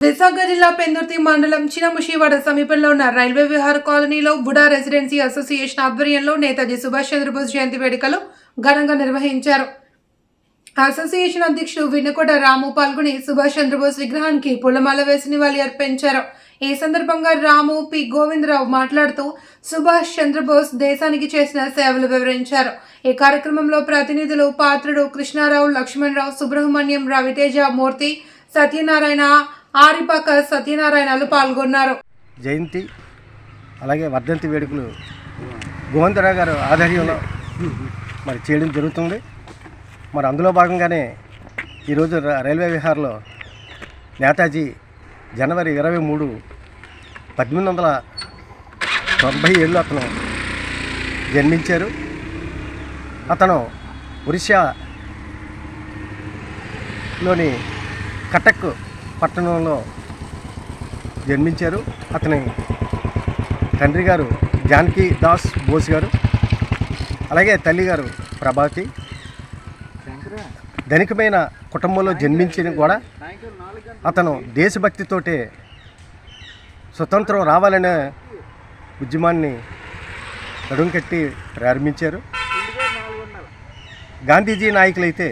విశాఖ జిల్లా పెందుర్తి మండలం చినముషివాడ సమీపంలో ఉన్న రైల్వే విహార కాలనీలో బుడా రెసిడెన్సీ అసోసియేషన్ ఆధ్వర్యంలో నేతాజీ సుభాష్ చంద్రబోస్ జయంతి వేడుకలు ఘనంగా నిర్వహించారు. అసోసియేషన్ అధ్యక్షుడు వినుకోట రాము పాల్గొని సుభాష్ చంద్రబోస్ విగ్రహానికి పూలమాల వేసి నివాళి అర్పించారు. ఈ సందర్భంగా రాము పి. గోవిందరావు మాట్లాడుతూ సుభాష్ చంద్రబోస్ దేశానికి చేసిన సేవలు వివరించారు. ఈ కార్యక్రమంలో ప్రతినిధులు పాత్రుడు కృష్ణారావు లక్ష్మణరావు సుబ్రహ్మణ్యం రవితేజ మూర్తి సత్యనారాయణ ఆరిపాక సత్యనారాయణలు పాల్గొన్నారు. జయంతి అలాగే వర్ధంతి వేడుకలు గోవిందరావు గారు ఆధ్వర్యంలో మరి చేయడం జరుగుతుంది. మరి అందులో భాగంగానే ఈరోజు రైల్వే విహార్లో నేతాజీ జనవరి ఇరవై మూడు పద్దెనిమిది వందల తొంభై ఏళ్ళు అతను జన్మించారు. అతను ఒరిస్సాలోని కటక్ పట్టణంలో జన్మించారు. అతని తండ్రి గారు జానకి దాస్ బోస్ గారు అలాగే తల్లి గారు ప్రభాతి ధనికమైన కుటుంబంలో జన్మించిన కూడా అతను దేశభక్తితోటే స్వతంత్రం రావాలనే ఉద్యమాన్ని నడుం కట్టి ప్రారంభించారు. గాంధీజీ నాయకులైతే